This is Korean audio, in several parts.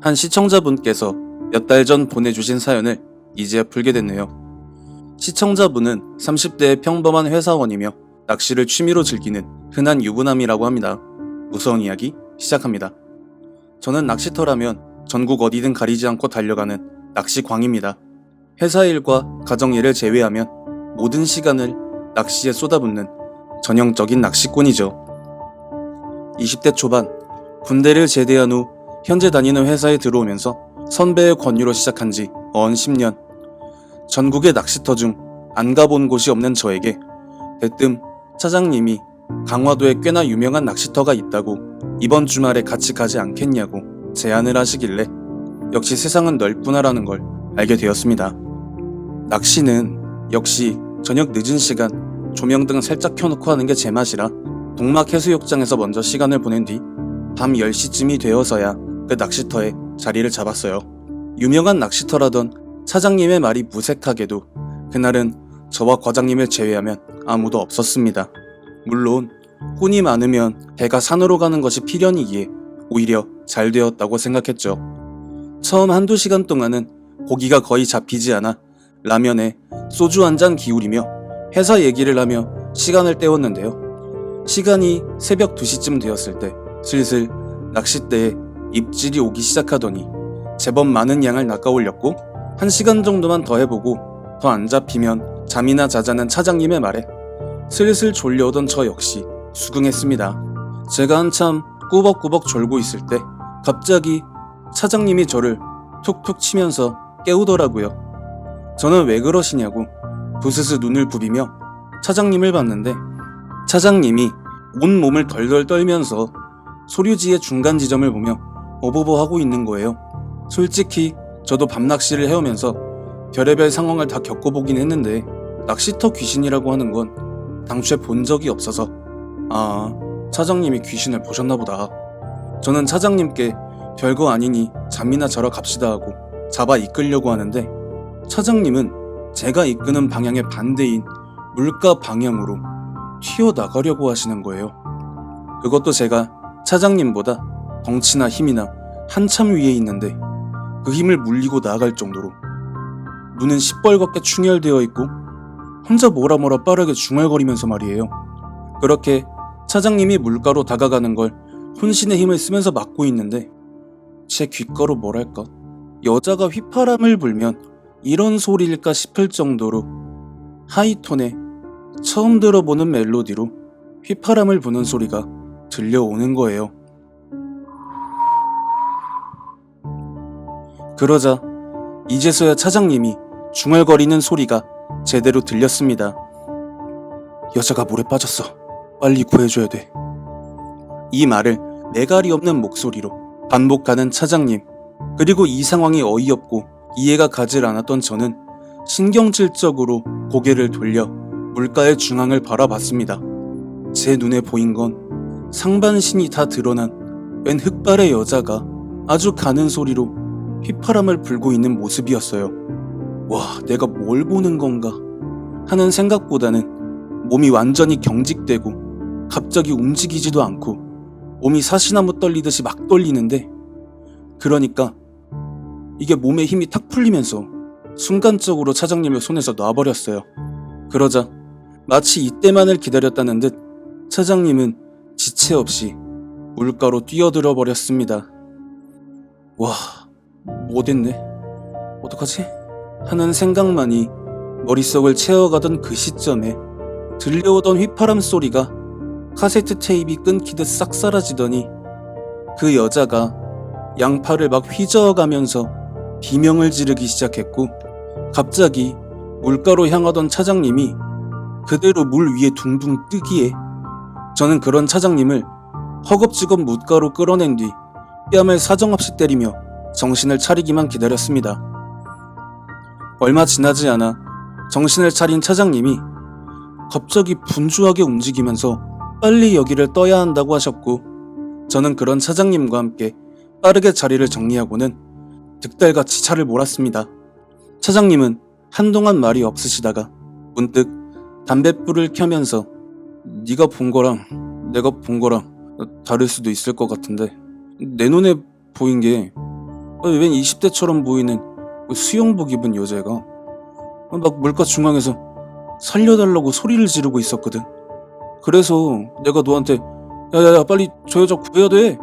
한 시청자분께서 몇 달 전 보내주신 사연을 이제야 풀게 됐네요. 시청자분은 30대의 평범한 회사원이며 낚시를 취미로 즐기는 흔한 유부남이라고 합니다. 무서운 이야기 시작합니다. 저는 낚시터라면 전국 어디든 가리지 않고 달려가는 낚시광입니다. 회사 일과 가정 일을 제외하면 모든 시간을 낚시에 쏟아붓는 전형적인 낚시꾼이죠. 20대 초반 군대를 제대한 후 현재 다니는 회사에 들어오면서 선배의 권유로 시작한 지 어언 10년. 전국의 낚시터 중 안 가본 곳이 없는 저에게 대뜸 차장님이 강화도에 꽤나 유명한 낚시터가 있다고 이번 주말에 같이 가지 않겠냐고 제안을 하시길래 역시 세상은 넓구나라는 걸 알게 되었습니다. 낚시는 역시 저녁 늦은 시간 조명등 살짝 켜놓고 하는 게 제 맛이라 동막 해수욕장에서 먼저 시간을 보낸 뒤 밤 10시쯤이 되어서야 그 낚시터에 자리를 잡았어요. 유명한 낚시터라던 차장님의 말이 무색하게도 그날은 저와 과장님을 제외하면 아무도 없었습니다. 물론 꾼이 많으면 배가 산으로 가는 것이 필연이기에 오히려 잘 되었다고 생각했죠. 처음 한두 시간 동안은 고기가 거의 잡히지 않아 라면에 소주 한 잔 기울이며 회사 얘기를 하며 시간을 때웠는데요. 시간이 새벽 2시쯤 되었을 때 슬슬 낚싯대에 입질이 오기 시작하더니 제법 많은 양을 낚아올렸고 한 시간 정도만 더 해보고 더 안 잡히면 잠이나 자자는 차장님의 말에 슬슬 졸려오던 저 역시 수긍했습니다. 제가 한참 꾸벅꾸벅 졸고 있을 때 갑자기 차장님이 저를 툭툭 치면서 깨우더라고요. 저는 왜 그러시냐고 부스스 눈을 부비며 차장님을 봤는데 차장님이 온 몸을 덜덜 떨면서 소류지의 중간 지점을 보며 어버버 하고 있는 거예요. 솔직히 저도 밤낚시를 해오면서 별의별 상황을 다 겪어보긴 했는데 낚시터 귀신이라고 하는 건 당초에 본 적이 없어서 아 차장님이 귀신을 보셨나 보다. 저는 차장님께 별거 아니니 잠이나 자러 갑시다 하고 잡아 이끌려고 하는데 차장님은 제가 이끄는 방향의 반대인 물가 방향으로 튀어나가려고 하시는 거예요. 그것도 제가 차장님보다 덩치나 힘이나 한참 위에 있는데 그 힘을 물리고 나아갈 정도로 눈은 시뻘겋게 충혈되어 있고 혼자 뭐라 뭐라 빠르게 중얼거리면서 말이에요. 그렇게 차장님이 물가로 다가가는 걸 혼신의 힘을 쓰면서 막고 있는데 제 귓가로 뭐랄까 여자가 휘파람을 불면 이런 소리일까 싶을 정도로 하이톤에 처음 들어보는 멜로디로 휘파람을 부는 소리가 들려오는 거예요. 그러자 이제서야 차장님이 중얼거리는 소리가 제대로 들렸습니다. 여자가 물에 빠졌어. 빨리 구해줘야 돼. 이 말을 매갈이 없는 목소리로 반복하는 차장님. 그리고 이 상황이 어이없고 이해가 가질 않았던 저는 신경질적으로 고개를 돌려 물가의 중앙을 바라봤습니다. 제 눈에 보인 건 상반신이 다 드러난 웬 흑발의 여자가 아주 가는 소리로 휘파람을 불고 있는 모습이었어요. 와, 내가 뭘 보는 건가? 하는 생각보다는 몸이 완전히 경직되고 갑자기 움직이지도 않고 몸이 사시나무 떨리듯이 막 떨리는데 그러니까 이게 몸에 힘이 탁 풀리면서 순간적으로 차장님의 손에서 놔버렸어요. 그러자 마치 이때만을 기다렸다는 듯 차장님은 지체 없이 물가로 뛰어들어 버렸습니다. 와, 못했네. 어떡하지? 하는 생각만이 머릿속을 채워가던 그 시점에 들려오던 휘파람 소리가 카세트 테이프 끊기듯 싹 사라지더니 그 여자가 양팔을 막 휘저어가면서 비명을 지르기 시작했고 갑자기 물가로 향하던 차장님이 그대로 물 위에 둥둥 뜨기에 저는 그런 차장님을 허겁지겁 묻가로 끌어낸 뒤 뺨을 사정없이 때리며 정신을 차리기만 기다렸습니다. 얼마 지나지 않아 정신을 차린 차장님이 갑자기 분주하게 움직이면서 빨리 여기를 떠야 한다고 하셨고 저는 그런 차장님과 함께 빠르게 자리를 정리하고는 득달같이 차를 몰았습니다. 차장님은 한동안 말이 없으시다가 문득 담뱃불을 켜면서 네가 본 거랑 내가 본 거랑 다를 수도 있을 것 같은데 내 눈에 보인 게 아, 웬 20대처럼 보이는 그 수영복 입은 여자애가 아, 막 물가 중앙에서 살려달라고 소리를 지르고 있었거든. 그래서 내가 너한테 야야야 빨리 저 여자 구해야 돼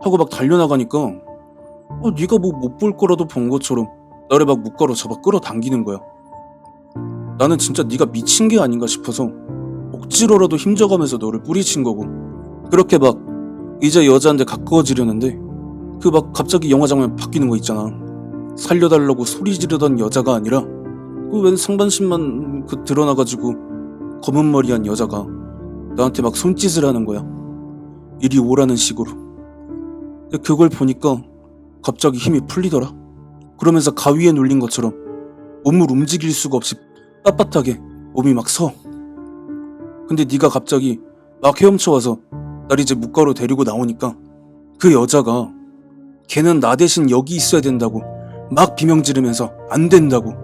하고 막 달려나가니까 어, 네가 뭐 못 볼 거라도 본 것처럼 나를 막 묶어로 잡아 끌어당기는 거야. 나는 진짜 네가 미친 게 아닌가 싶어서 억지로라도 힘줘가면서 너를 뿌리친 거고 그렇게 막 이제 여자한테 가까워지려는데 그 막 갑자기 영화 장면 바뀌는 거 있잖아. 살려달라고 소리 지르던 여자가 아니라 그 웬 상반신만 그 드러나가지고 검은 머리한 여자가 나한테 막 손짓을 하는 거야. 이리 오라는 식으로. 근데 그걸 보니까 갑자기 힘이 풀리더라. 그러면서 가위에 눌린 것처럼 몸을 움직일 수가 없이 빳빳하게 몸이 막 서. 근데 네가 갑자기 막 헤엄쳐 와서 날 이제 묵가로 데리고 나오니까 그 여자가 걔는 나 대신 여기 있어야 된다고 막 비명 지르면서 안 된다고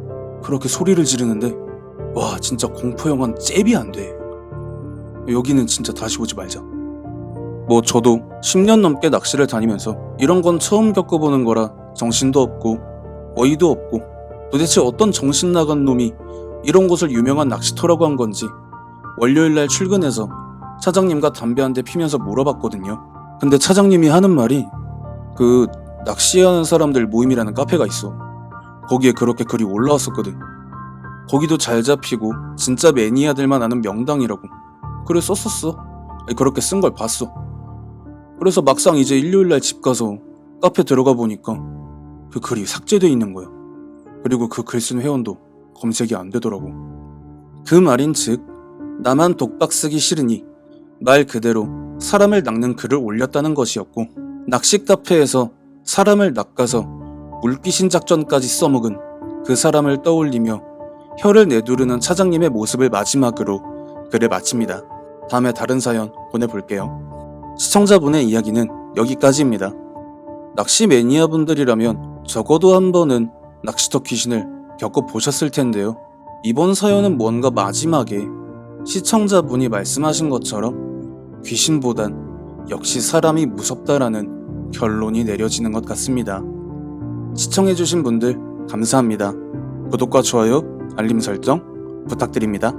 그렇게 소리를 지르는데 와 진짜 공포 영화는 잽이 안 돼. 여기는 진짜 다시 오지 말자. 뭐 저도 10년 넘게 낚시를 다니면서 이런 건 처음 겪어보는 거라 정신도 없고 어이도 없고 도대체 어떤 정신 나간 놈이 이런 곳을 유명한 낚시터라고 한 건지 월요일 날 출근해서 차장님과 담배 한 대 피면서 물어봤거든요. 근데 차장님이 하는 말이 그 낚시하는 사람들 모임이라는 카페가 있어. 거기에 그렇게 글이 올라왔었거든. 거기도 잘 잡히고 진짜 매니아들만 아는 명당이라고. 그래 썼었어. 그렇게 쓴 걸 봤어. 그래서 막상 이제 일요일 날 집 가서 카페 들어가 보니까 그 글이 삭제돼 있는 거야. 그리고 그 글 쓴 회원도 검색이 안 되더라고. 그 말인 즉 나만 독박 쓰기 싫으니 말 그대로 사람을 낚는 글을 올렸다는 것이었고 낚시 카페에서 사람을 낚아서 물귀신 작전까지 써먹은 그 사람을 떠올리며 혀를 내두르는 차장님의 모습을 마지막으로 글을 마칩니다. 다음에 다른 사연 보내볼게요. 시청자분의 이야기는 여기까지입니다. 낚시 매니아분들이라면 적어도 한 번은 낚시터 귀신을 겪어보셨을 텐데요. 이번 사연은 뭔가 마지막에 시청자분이 말씀하신 것처럼 귀신보단 역시 사람이 무섭다라는 결론이 내려지는 것 같습니다. 시청해주신 분들 감사합니다. 구독과 좋아요, 알림 설정 부탁드립니다.